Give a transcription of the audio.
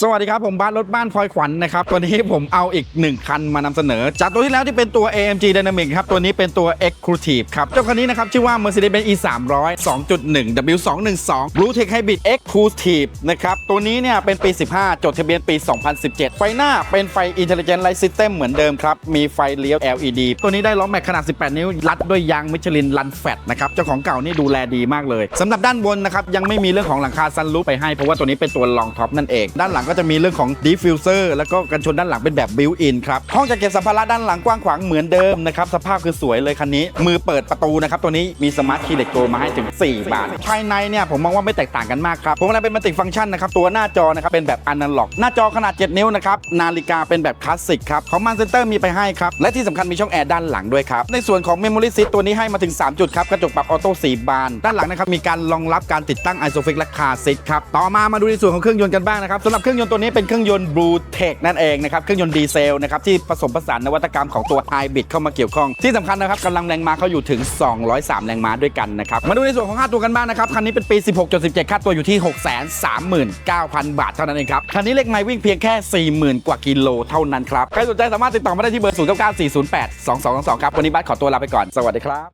สวัสดีครับ ผมบ้านรถบ้านพลอยขวัญนะครับ ตัวนี้ผมเอาอีก 1 คันมานำเสนอ จากตัวที่แล้วที่เป็นตัว AMG Dynamic ครับ ตัวนี้เป็นตัว Exclusive ครับ เจ้าคันนี้นะครับ ชื่อว่า Mercedes-Benz E 3 0 0 2.1 W212 Blue Tech Hybrid Exclusive นะครับ ตัวนี้เนี่ยเป็นปี 15 จดทะเบียนปี 2017 ไฟหน้าเป็นไฟ Intelligent Light System เหมือนเดิมครับ มีไฟเลี้ยว LED ตัวนี้ได้ล้อแม็กขนาด 18 นิ้วรัดด้วยยางมิชลินลันแฟตนะครับเจ้าของเก่านี่ดูแลดีมากเลยสำหรับด้านบนนะครับยังไม่มีเรื่องของหลังคาซันรูฟไปให้เพราะว่าตัวนี้เป็นตัวรองท็อปนั่นเองด้านหลังก็จะมีเรื่องของดิฟฟิวเซอร์แล้วก็กันชนด้านหลังเป็นแบบบิวอินครับห้องจัดเก็บสัมภาระด้านหลังกว้างขวางเหมือนเดิมนะครับสภาพคือสวยเลยคันนี้ มือเปิดประตูนะครับตัวนี้มีสมาร์ทคีย์เล็กโกมาให้ถึง 4 บานภายในเนี่ยผมมองว่าไม่แตกต่างกันมากครับผมอะไรเป็นมัลติฟังก์ชันนะครับตัวหน้าจอนะครับเป็นแบบอนาล็อก หน้าจอขนาด 7 นิ้วนะครับนาฬิกาเป็นแบบคลาสสิกครับของมันเซนเตอร์มีไปให้ครับและที่สำคัญมีช่องแอร์ด้านหลังด้วยครับในส่วนของเมมโมรี่ซีตัวนี้ให้มาถึง 3 จุดครับกระจกปรับออโต้4บานด้านหลังนะครับมีการรองรับการติดตั้งไอโซฟิกและคาซิทครับต่อมามาดูในส่วนของเครื่องยนต์กันบ้างนะครับสำหรับเครื่องยนต์ตัวนี้เป็นเครื่องยนต์ Blue Tech นั่นเองนะครับ เครื่องยนต์ดีเซลนะครับที่ผสมผสานนวัตกรรมของตัว Hybrid เข้ามาเกี่ยวข้อง ที่สำคัญนะครับกำลังแรงม้าเขาอยู่ถึง 203 แรงม้าด้วยกันนะครับ มาดูในส่วนของค่าตัวกันบ้างนะครับ คันนี้เป็นปี 16.17 ค่าตัวอยู่ที่ 639,000 บาทเท่านั้นเองครับ คันนี้เล็กไม้วิ่งเพียงแค่ 40,000 กว่ากิโลเท่านั้นครับ ใครสนใจสามารถติดต่อมาได้ที่เบอร์ 0994082222 ครับ วันนี้บัสขอตัวลาไปก่อน สวัสดีครับ